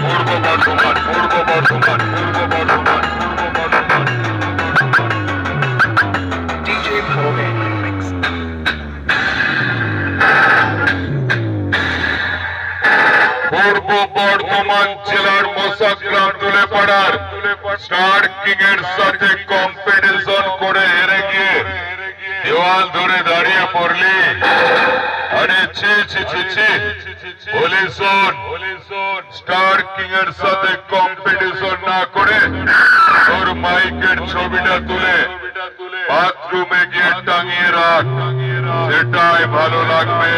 পূর্ব বর্ধমান পূর্ব বর্ধমান জেলার মোসাগ্রাম তুলে পড়ার স্টার কিং এর সাথে কম্পেনি দেওয়াল ধরে দাঁড়িয়ে পড়লি। আরে ছি ছি ছি ছি। বলি শোন, স্টার কিং এর সাথে কম্পিটিশন না করে তোর মাইকের ছবিটা তুলে বাথরুমে গিয়ে টাঙিয়ে রাখ। সেটাই ভালো লাগবে।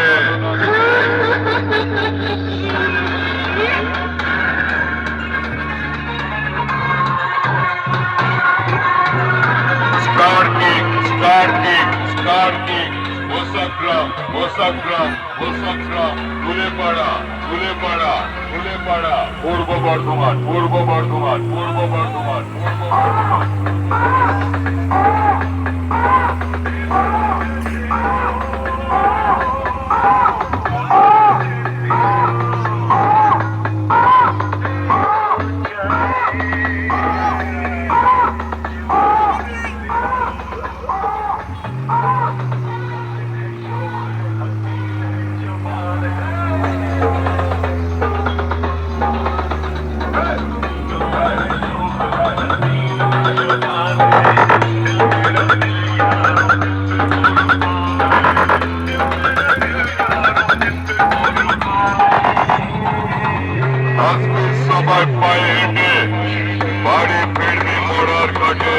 Star king star king. Star king Mosagram Mosagram Mosagram Tulepara Tulepara Tulepara Purba Bardhaman Purba Bardhaman পূর্ব বর্ধমান পূর্ব বর্ধমান সবার পায়ে হেঁটে বাড়ি ফিরবি মোড়ার ঘাটে